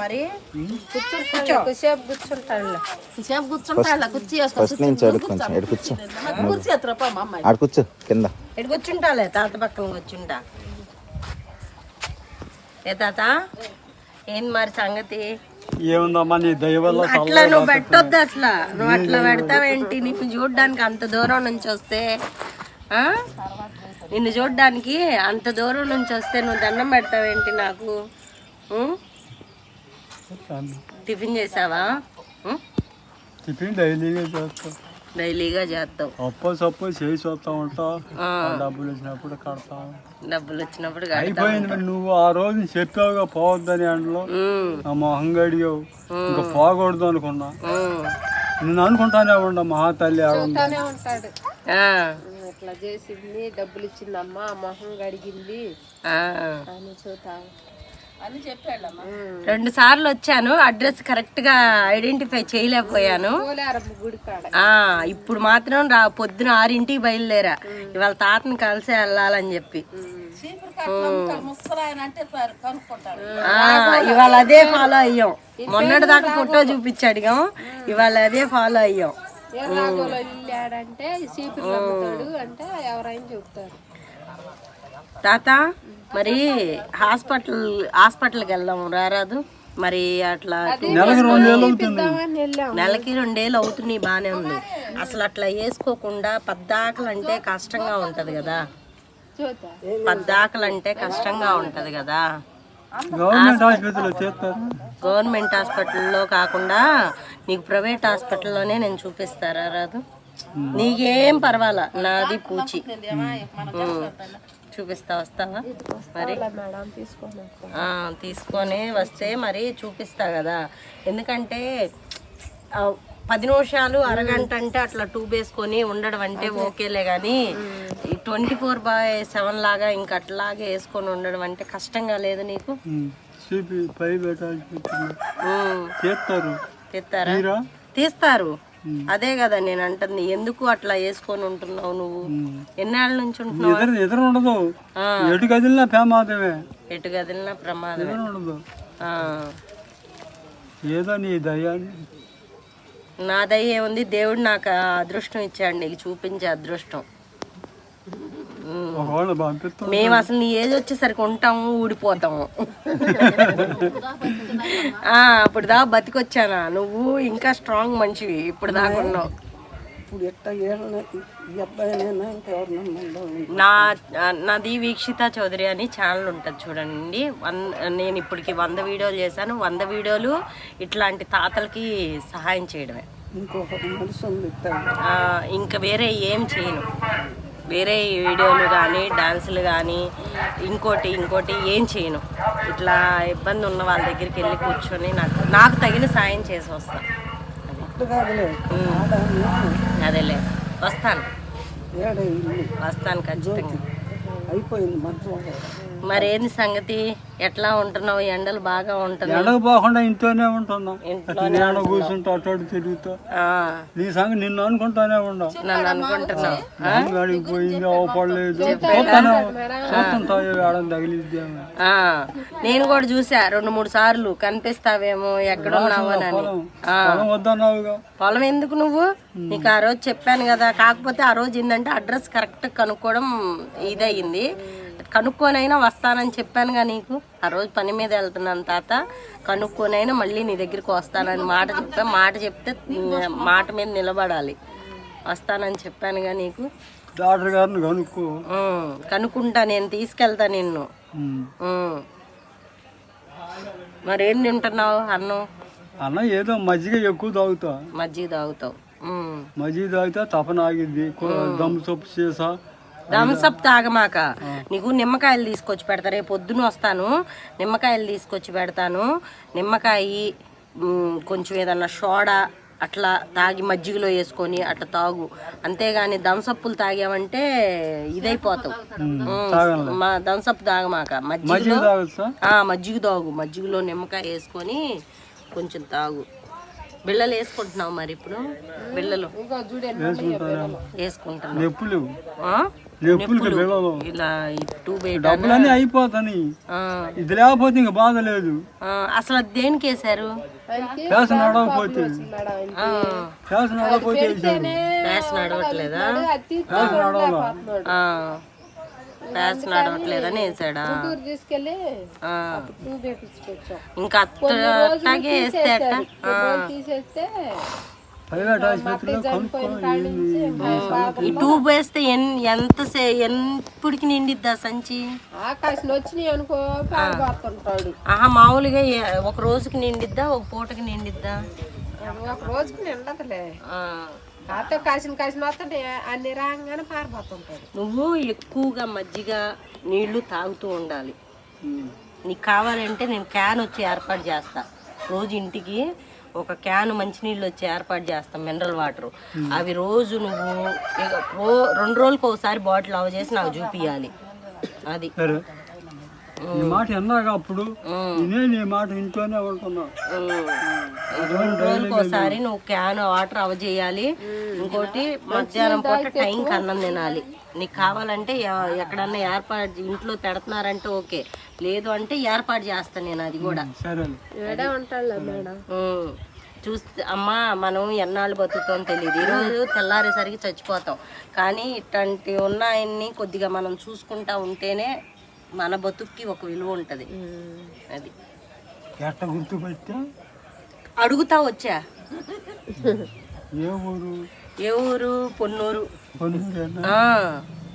మరి? కూర్చో. కూర్చుంటాడు సేపు కుర్చీ వేసుకో ఫస్ట్ నుంచి అడుగు కొంచెం ఎడు కూర్చో. కుర్చీ ఎత్తురా మా అమ్మాయి. ఆడ కూర్చో కింద. ఎటు కూర్చుంటాలే తాత పక్కన కూర్చుంటా. ఏ తాత? ఏం మరి సంగతి? ఏముందమ్మా నీ అట్లా నువ్వు పెట్టొద్దు అసలు. నువ్వు అట్లా పెడతావేంటి? నిన్ను చూడడానికి అంత దూరం నుంచి వస్తే ఆ? నిన్ను చూడడానికి అంత దూరం నుంచి వస్తే నువ్వు దండం పెడతావేంటి నాకు? టిఫిన్ చేసావా? టిఫిన్ డైలీగా చేస్తా డైలీగా చేస్తావు అప్పో సప్పో చేసి వస్తా ఉంటా డబ్బులు వచ్చినప్పుడు కడతా డబ్బులు వచ్చినప్పుడు. అయిపోయింది మరి నువ్వు ఆ రోజు చెప్పావుగా పోవద్దని అందులో నా మొహం గడిగావు ఇంకా పోకూడదు అనుకున్నా. నేను అనుకుంటానే ఉండ మహా తల్లి ఉంటాడు ఇట్లా చేసింది డబ్బులు ఇచ్చిందమ్మా మొహం గడిగింది ఆ. అని చూతా అని చెప్పాడమ్మా రెండు సార్లు వచ్చాను అడ్రస్ కరెక్ట్గా ఐడెంటిఫై చేయలేకపోయాను. ఇప్పుడు మాత్రం రా పొద్దున ఆరింటికి బయలుదేరా. ఇవాళ తాతని కలిసి వెళ్ళాలని చెప్పి. ఇవాళ అదే ఫాలో అయ్యాం. మొన్నటి దాకా ఫోటో చూపించాడుగా. ఇవాళ అదే ఫాలో అయ్యాం. అంటే ఎవరైనా చెప్తారు తాత మరి హాస్పిటల్ హాస్పిటల్కి వెళ్దాం రారాదు. మరి అట్లా నెలకు రెండేళ్ళు అవుతుంది బానే ఉంది. అసలు అట్లా వేసుకోకుండా పద్దాకలు అంటే కష్టంగా ఉంటది కదా. పద్దాకలు అంటే కష్టంగా ఉంటది కదా. గవర్నమెంట్ హాస్పిటల్లో కాకుండా నీకు ప్రైవేట్ హాస్పిటల్లోనే నేను చూపిస్తారా రాదు? నీకేం పర్వాలా? నాది పూచి. చూపిస్తా వస్తావా? మరి? మేడం తీసుకోను ఆ, తీసుకొని వస్తే మరి చూపిస్తా కదా. ఎందుకంటే పది నిమిషాలు అరగంట అంటే అట్లా ట్యూబ్ వేసుకొని ఉండడం అంటే ఓకేలే కానీ ఈ ట్వంటీ ఫోర్ బై సెవెన్ లాగా ఇంకా అట్లాగే వేసుకొని ఉండడం అంటే కష్టంగా లేదు నీకు? తీస్తారా? తీస్తారు. అదే కదా నేను అంటుంది ఎందుకు అట్లా వేసుకొని ఉంటున్నావు నువ్వు? ఎన్నాళ్ళ నుంచి ఉంటున్నావు? ఎదురు ఉండదు. ఎటు కదిలినా ప్రమాదమే. ఎటు కదిలినా ప్రమాదమే. ఉండదు. ఆ, ఏదో నీ దయాన్ని నా దయ ఏముంది? దేవుడు నాకు అదృష్టం ఇచ్చాడు నీకు చూపించే అదృష్టం. మేము అసలు నీ ఏజ్ వచ్చేసరికి ఉంటాము ఊడిపోతాము. అప్పుడు దా బతికొచ్చానా? నువ్వు ఇంకా స్ట్రాంగ్ మనిషివి ఇప్పుడు దాకా ఉన్నావు. నా నాది వీక్షిత చౌదరి అని ఛానల్ ఉంటుంది చూడండి. వన్ నేను ఇప్పటికి వంద వీడియోలు చేశాను. వంద వీడియోలు ఇట్లాంటి తాతలకి సహాయం చేయడమే. ఇంకా వేరే ఏం చేయను. వేరే వీడియోలు కానీ డాన్సులు కానీ ఇంకోటి ఇంకోటి ఏం చేయను. ఇట్లా ఇబ్బంది ఉన్న వాళ్ళ దగ్గరికి వెళ్ళి కూర్చొని నాకు నాకు తగిన సాయం చేసి వస్తాను అదేలే. వస్తాను. వస్తాను ఖచ్చితంగా. అయిపోయింది మంచం. మరేంది సంగతి? ఎట్లా ఉంటున్నావు? ఎండలు బాగా ఉంటున్నావు ఎండకు పోకుండా ఇంట్లోనే ఉంటున్నాం. ఇంట్లో ఎండ కూర్చుంటా అటు తిరుగుతా. నీ సంగతి నిన్ను అనుకుంటానే ఉండా నన్ను అనుకుంటున్నావు. గాడికి పోయింది అవపడలేదు చూస్తానే చూస్తుంటా ఆడ తగిలిద్దాము ఆ, నేను కూడా చూసా రెండు మూడు సార్లు. కనిపిస్తావేమో? ఎక్కడున్నావోనని ఆ, పొలం వద్దన్నావుగా. పొలం ఎందుకు నువ్వు? నీకు ఆ రోజు చెప్పాను కదా. కాకపోతే ఆ రోజు ఏంటంటే అడ్రస్ కరెక్ట్ కనుక్కోవడం ఇదయింది. కనుక్కొనైనా వస్తానని చెప్పానుగా నీకు. ఆ రోజు పని మీద వెళ్తున్నాను తాత. కనుక్కొనైనా మళ్ళీ నీ దగ్గరికి వస్తానని మాట చెప్పా. మాట చెప్తే మాట మీద నిలబడాలి. వస్తానని చెప్పానుగా నీకు. డాక్టర్ గారిని కనుక్కో. కనుక్కుంటా నేను తీసుకెళ్తా నిన్ను. మరేం తింటున్నావు అన్నం? అన్న ఏదో మజ్జిగ ఎక్కువ తాగుతా. మజ్జిగ తాగుతావు. మజ్జిగ తాగితే తపన ఆగిద్ది. కూ- దమ్ సొప్పు చేసా. థమ్స్అప్ తాగమాక. నీకు నిమ్మకాయలు తీసుకొచ్చి పెడతా. రేపు పొద్దున వస్తాను. నిమ్మకాయలు తీసుకొచ్చి పెడతాను. నిమ్మకాయ కొంచెం ఏదన్నా సోడా అట్లా తాగి మజ్జిగలో వేసుకొని అట్లా తాగు. అంతేగాని దంసప్పులు తాగామంటే ఇదైపోతావు. మ్, మా దంసప్ తాగమాక. మజ్జిగ మజ్జిగలో మజ్జిగ తాగు. మజ్జిగలో నిమ్మకాయ వేసుకొని కొంచెం తాగు. బిళ్ళలు వేసుకుంటున్నావు మరి ఇప్పుడు? బిళ్ళలు. ఇంకో ఇలా ఇటు బయట డబ్బులన్నీ అయిపోతాయి. ఇది లేకపోతే ఇంక బాధ లేదు. అసలు అది దేనికి ఫ్యాషన్ నడవకపోతే. ఫ్యాషన్ నడవకపోతే ఫ్యాస్ నడవట్లేదా? నడవట్లేదని వేసాడా టూ ఇంకా అట్లాగే వేస్తే అట్ట? తీసేస్తే ప్రైవేట్ ఆసుపత్రిలో ఈ ట్యూబ్ వేస్తే ఎంత సే ఎప్పుడికి నిండిద్దా సంచి? ఆకాశం వచ్చినాయి అనుకో ఆహా మామూలుగా ఒక రోజుకి నిండిద్దా ఒక పూటకి నిండిద్దా? ఒక రోజుకి నిండదులే. ఆ, కాతో కాసిన కాసిన వస్తుంటే అన్ని రాగానే పారిపోతుంటాడు. నువ్వు ఎక్కువగా మజ్జిగ నీళ్ళు తాగుతూ ఉండాలి. నీకు కావాలంటే నేను క్యాన్ వచ్చి ఏర్పాటు చేస్తా. రోజు ఇంటికి ఒక క్యాన్ మంచినీళ్ళు వచ్చి ఏర్పాటు చేస్తాం మినరల్ వాటర్ అవి రోజు నువ్వు రో రెండు రోజులకు ఒకసారి బాటిల్ అవ చేసి నాకు చూపియాలి. అది. ఈ మాట అప్పుడు నేను ఈ మాట ఇంట్లోనే ఉంటున్నా రెండు రోజులకు ఒకసారి నువ్వు క్యాన్ వాటర్ అవ చేయాలి. ఇంకోటి మధ్యాహ్నం పూట టైంకి అన్నం తినాలి. నీకు కావాలంటే ఎక్కడన్నా ఏర్పాటు ఇంట్లో పెడుతున్నారంటే ఓకే. లేదు అంటే ఏర్పాటు చేస్తాను నేను అది కూడా. చూస్తే అమ్మా మనం ఎన్నాళ్ళు బతుకుతాం తెలియదు ఈరోజు తెల్లారేసరికి చచ్చిపోతాం. కానీ ఇట్లాంటి ఉన్నాయన్ని కొద్దిగా మనం చూసుకుంటా ఉంటేనే మన బతుక్కి ఒక విలువ ఉంటుంది. అది. అడుగుతా వచ్చా? ఏ ఊరు? ఏ ఊరు? పొన్నూరు.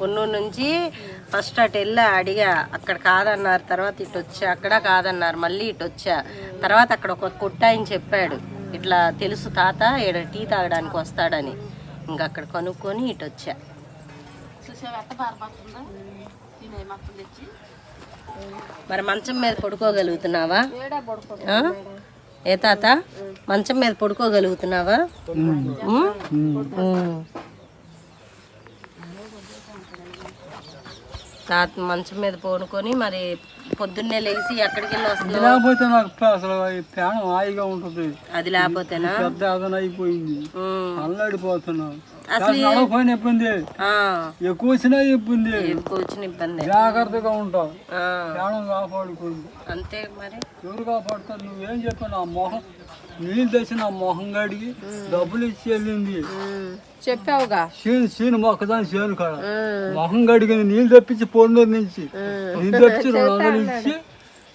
పొన్నూరు నుంచి ఫస్ట్ అటు వెళ్ళా అడిగా అక్కడ కాదన్నారు. తర్వాత ఇటు వచ్చా అక్కడ కాదన్నారు. మళ్ళీ ఇటు వచ్చా. తర్వాత అక్కడ ఒక కొట్టాయని చెప్పాడు. ఇట్లా తెలుసు తాత ఈడ టీ తాగడానికి వస్తాడని. ఇంకా అక్కడ కనుక్కొని ఇటు వచ్చా. మరి మంచం మీద పడుకోగలుగుతున్నావా? ఏ తాత? మంచం మీద పడుకోగలుగుతున్నావా? తాత మంచం మీద పడుకొని మరి పొద్దున్నే లేచి ఎక్కడికి వెళ్ళి వస్తున్నావు? లేకపోతే నాకు అసలు ప్రాణం హాయిగా ఉంటుంది. అది లేకపోతేనా? పెద్ద అదన అయిపోయింది. అసలు ఏ- నడవపోయిన ఇబ్బంది. ఆ, ఎక్కువ వచ్చినా ఇబ్బంది. ఎక్కువ వచ్చిన ఇబ్బంది. జాగ్రత్తగా ఉంటావు. ఆ, ప్రాణం కాపాడుకుంది అంతే మరి. ఎవరు కాపాడుతారు? నువ్వేం చెప్పావు? నా మొహం నీళ్ళు తెచ్చి నా మొహం గడిగి డబ్బులు ఇచ్చి వెళ్ళింది చెప్పావుగా. సీను సీను మొక్కదాని సీను కాడ. మొహం గడిగింది నీళ్ళు తెప్పించి పొందూరు నుంచి. నీళ్ళు తెప్పించి రెండు వందలు ఇచ్చి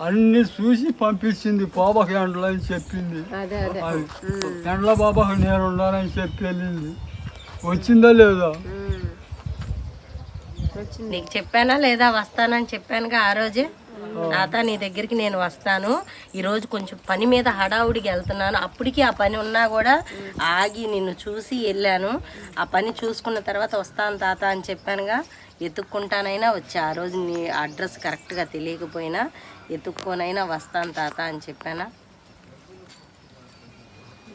అన్ని చూసి పంపించింది బాబాకి ఎండలో అని చెప్పింది. ఎండలో బాబాకి నేను ఉన్నానని చెప్పి వెళ్ళింది. వచ్చిందా లేదా? నీకు చెప్పానా లేదా? వస్తానని చెప్పానుగా ఆ రోజే? తాత నీ దగ్గరికి నేను వస్తాను. ఈరోజు కొంచెం పని మీద హడావుడికి వెళ్తున్నాను. అప్పటికి ఆ పని ఉన్నా కూడా ఆగి నిన్ను చూసి వెళ్ళాను. ఆ పని చూసుకున్న తర్వాత వస్తాను తాత అని చెప్పానుగా. ఎత్తుక్కుంటానైనా వచ్చా. ఆ రోజు నీ అడ్రస్ కరెక్ట్గా తెలియకపోయినా ఎత్తుక్కోనైనా వస్తాను తాత అని చెప్పానా?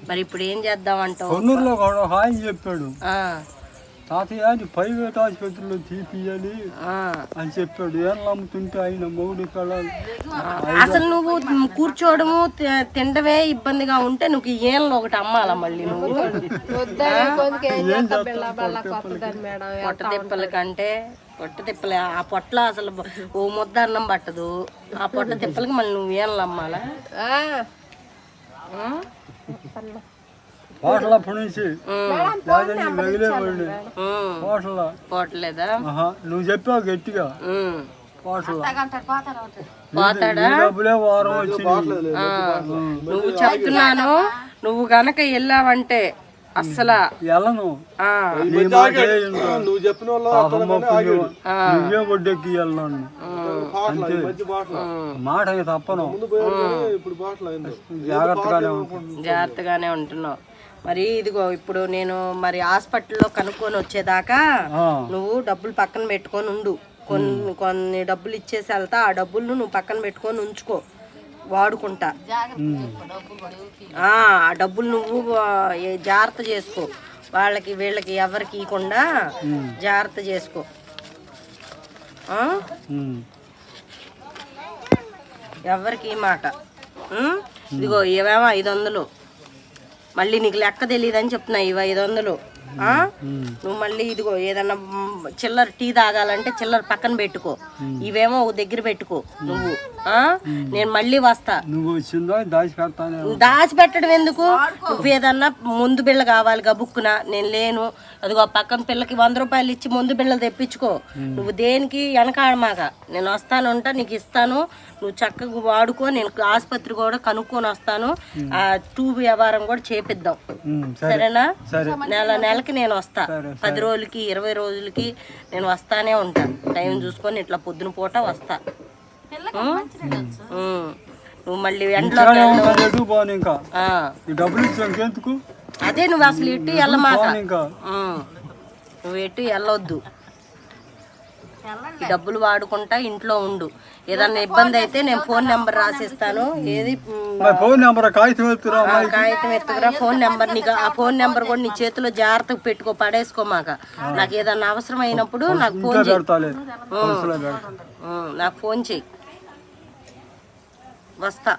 మరి ఇప్పుడు ఏం కూడా హాయి చెప్పాడు. తాతయ్య అది ప్రైవేట్ ఆసుపత్రిలో తీపియాలి ఆ. అని చెప్పాడు. ఏం నమ్ముతుంటే ఆయన మౌడి కళాలు అసలు నువ్వు కూర్చోవడము తినడమే ఇబ్బందిగా ఉంటే నువ్వు ఏళ్ళు ఒకటి అమ్మాలా మళ్ళీ నువ్వు? వద్దని కొందికి ఏం చేస్తా బిళ్ళ బళ్ళ కొత్తదని మేడం పొట్ట తిప్పల కంటే పొట్ట తిప్పలే. ఆ పొట్ల అసలు ఓ ముద్ద అన్నం పట్టదు. ఆ పొట్ట తిప్పలకి మళ్ళీ నువ్వు ఏళ్ళు అమ్మాలా? హోటల్ అప్పటి నుంచి మిగిలేవాడిని. హోటల్ పోవట్లేదా నువ్వు చెప్పావు గట్టిగా. ఉమ్. హోటల్ పోతాడా? డబ్బులే వారం వచ్చింది. నువ్వు చెప్తున్నాను నువ్వు గనక వెళ్ళావంటే అస్సలు. వెళ్ళను. నువ్వే వెళ్ళను. అంతే. మాట తప్పను. జాగ్రత్తగానే ఉంటున్నావు. మరి ఇదిగో ఇప్పుడు నేను మరి హాస్పిటల్లో కనుక్కొని వచ్చేదాకా నువ్వు డబ్బులు పక్కన పెట్టుకొని ఉండు. కొన్ని కొన్ని డబ్బులు ఇచ్చేసి వెళ్తా ఆ డబ్బులు నువ్వు పక్కన పెట్టుకొని ఉంచుకో. వాడుకుంటా. ఆ డబ్బులు నువ్వు జాగ్రత్త చేసుకో. వాళ్ళకి వీళ్ళకి ఎవరికి ఇవ్వకుండా జాగ్రత్త చేసుకో. ఎవరికి ఈ మాట? ఇదిగో ఇవేమో ఐదు వందలు. మళ్ళీ నీకు లెక్క తెలియదని చెప్తున్నా ఇవి ఐదు వందలు. నువ్వు మళ్ళీ ఇదిగో ఏదన్నా చిల్లర టీ తాగాలంటే చిల్లర పక్కన పెట్టుకో. ఇవేమో ఒక దగ్గర పెట్టుకో. నువ్వు ఆ? నేను మళ్ళీ వస్తా. నువ్వు దాచి దాచిపెట్టడం ఎందుకు? నువ్వు ఏదన్నా ముందు బిళ్ళ కావాలి గబుక్కున నేను లేను. అదిగో ఆ పక్కన పిల్లకి వంద రూపాయలు ఇచ్చి ముందు బిళ్ళలు తెప్పించుకో. నువ్వు దేనికి వెనకాడమాక నేను వస్తాను ఉంటా నీకు ఇస్తాను. నువ్వు చక్కగా వాడుకో. నేను ఆసుపత్రి కూడా కనుక్కొని వస్తాను. ఆ ట్యూబ్ వ్యవహారం కూడా చేపిద్దాం. సరేనా? సరే. నెల నెలకి నేను వస్తా. పది రోజులకి ఇరవై రోజులకి నేను వస్తానే ఉంటా. టైం చూసుకొని ఇట్లా పొద్దున పూట వస్తా. నువ్వు మళ్ళీ ఎండలో అదే నువ్వు అసలు ఇటు వెళ్ళమాక. పోను ఇంకా? ఉం. నువ్వు ఎటు వెళ్ళొద్దు. ఈ డబ్బులు వాడుకుంటా ఇంట్లో ఉండు. ఏదన్నా ఇబ్బంది అయితే నేను ఫోన్ నెంబర్ రాసిస్తాను. ఏది ఫోన్ నెంబర్ కాగితం వెళ్తురా ఆ కాగితం ఎత్తుకురా ఫోన్ నెంబర్ నీకు ఆ ఫోన్ నెంబర్ కూడా నీ చేతిలో జాగ్రత్తగా పెట్టుకో పడేసుకోమాక నాకు ఏదన్నా అవసరం అయినప్పుడు నాకు ఫోన్ చేయి. నాకు ఫోన్ చేయి. వస్తా.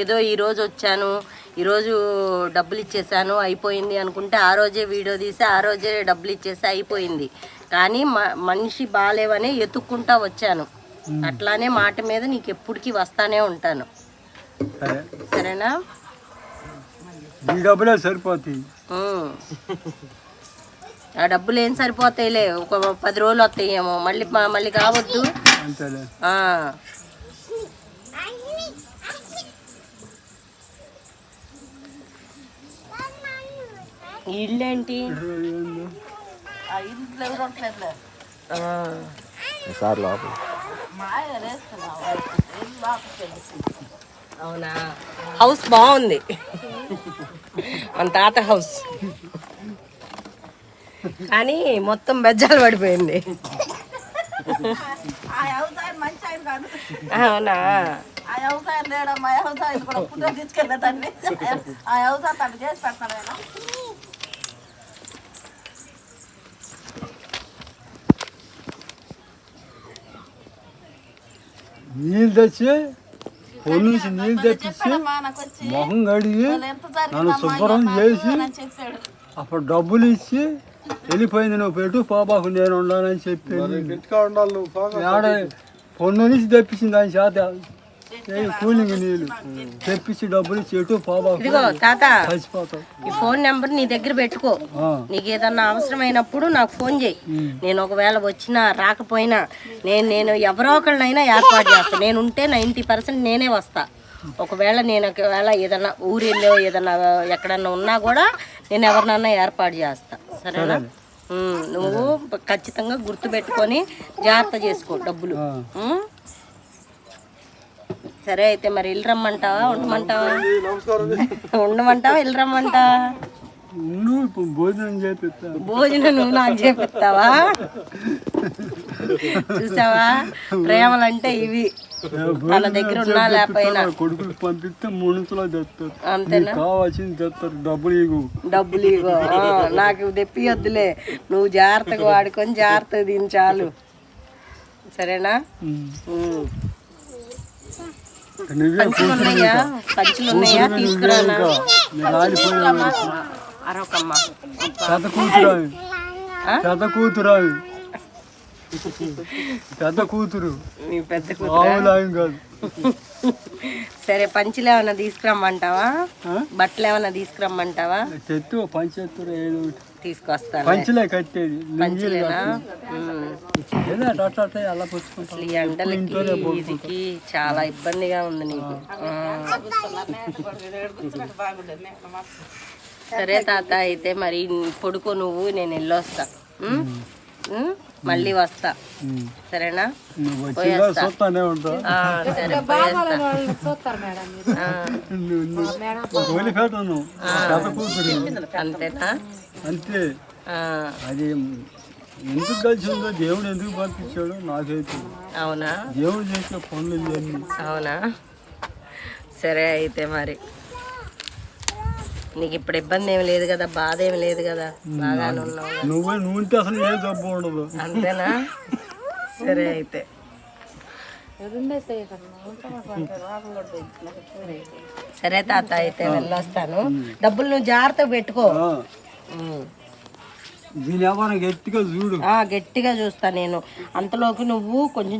ఏదో ఈరోజు వచ్చాను. ఈరోజు డబ్బులు ఇచ్చేసాను అయిపోయింది అనుకుంటే ఆ రోజే వీడియో తీసి ఆ రోజే డబ్బులు ఇచ్చేసి అయిపోయింది. కానీ మనిషి బాగాలేవని ఎత్తుక్కుంటా వచ్చాను. అట్లానే మాట మీద నీకు ఎప్పటికీ వస్తానే ఉంటాను. సరే. సరేనా? ఈ డబ్బులే సరిపోతాయి. ఆ డబ్బులు ఏం సరిపోతాయిలే. ఒక పది రోజులు వస్తాయేమో. మళ్ళీ మళ్ళీ కావద్దు. ఇల్లేంటి? ఆ. సార్ లోపల. అవునా? హౌస్ బాగుంది. మన తాత హౌస్. కానీ మొత్తం బెజ్జాలు పడిపోయింది. అవునా? ఆ వ్యవసాయం లేడం మా వ్యవసాయం కూడా పుట్ట తీసుకెళ్ళదండి ఆ వ్యవసాయం తను చేసి పెడతాను నేను నీళ్ళు తెచ్చి నుంచి నీళ్ళు తెప్పించి మొహం కడిగి ఎంత నన్ను శుభ్రం చేసి అప్పుడు డబ్బులు ఇచ్చి వెళ్ళిపోయింది నువ్వు పెట్టు పాపాకు నేను ఉండాలని చెప్పి. పొన్ను నుంచి తెప్పించింది ఆయన చేత. కూలింగ్ నీళ్ళు. తెప్పించి డబ్బులు పాపాకు ఇదిగో తాత ఈ ఫోన్ నెంబర్ నీ దగ్గర పెట్టుకో. నీకు ఏదన్నా అవసరమైనప్పుడు నాకు ఫోన్ చేయి. నేను ఒకవేళ వచ్చినా రాకపోయినా నేను నేను ఎవరో ఒకళ్ళనైనా ఏర్పాటు చేస్తాను నేను ఉంటే నైంటీ పర్సెంట్ నేనే వస్తా. ఒకవేళ నేను ఒకవేళ ఏదన్నా ఊరిలో ఏదన్నా ఎక్కడన్నా ఉన్నా కూడా నేను ఎవరినన్నా ఏర్పాటు చేస్తా. సరేనా? నువ్వు ఖచ్చితంగా గుర్తు పెట్టుకొని జాగ్రత్త చేసుకో డబ్బులు? సరే అయితే మరి ఇల్లు రమ్మంటావా? ఉండమంటావా? ఉండమంటావా? ఇల్లు రమ్మంటావా? భోజనం చేపిస్తా. భోజనం నువ్వు నాకు చేపిస్తావా? చూసావా? ప్రేమలంటే ఇవి. తన దగ్గర ఉన్నా లేకపోయినా. కొడుకులు పంపిస్తే మూడింతలో తెస్తారు అంతేనా? కావాల్సింది తెస్తారు డబ్బులు ఇవ్వు. డబ్బులు ఇగో ఆ, నాకు తెప్పియొద్దులే. నువ్వు జాగ్రత్తగా వాడుకొని జాగ్రత్తగా దీని చాలు. సరేనా? పంచులు ఉన్నాయా పంచులు ఉన్నాయా తీసుకురానా? అరొకమ్మ పెద్ద కూతురు? పెద్ద కూతురు. పెద్ద కూతురు. నీ పెద్ద కూతురు? సరే పంచులు ఏమైనా తీసుకురమ్మంటావా? బట్టలు ఏమైనా తీసుకురమ్మంటావా? చెట్టు పంచెత్తురు ఏదో ఒకటి. తీసుకొస్తాను. పంచలే కట్టేది అసలు ఈ ఎండలకి ఇదికి చాలా ఇబ్బందిగా ఉంది నీకు. సరే తాత అయితే మరి పొడుకో నువ్వు నేను వెళ్ళొస్తా? మళ్ళీ వస్తా. సరేనా? అంతేనా? అంతే. ఆ, అది ఎందుకు కలిసి ఉందో దేవుడు ఎందుకు పంపించాడో నాకైతే అవునా? దేవుడు చేసే పనులు అవునా? సరే అయితే మరి. నీకు ఇప్పుడు ఇబ్బంది ఏమి లేదు కదా బాధ ఏమి లేదు కదా బాగానే ఉన్నావు. నువ్వు నువ్వు ఉంటే అసలు ఏ జబ్బు ఉండదు. అంతేనా? సరే అయితే. సరే తాత అయితే వెళ్ళొస్తాను. డబ్బులు నువ్వు జాగ్రత్తగా పెట్టుకో. గట్టిగా చూడు. ఆ, గట్టిగా చూస్తా నేను. అంతలోకి నువ్వు కొంచెం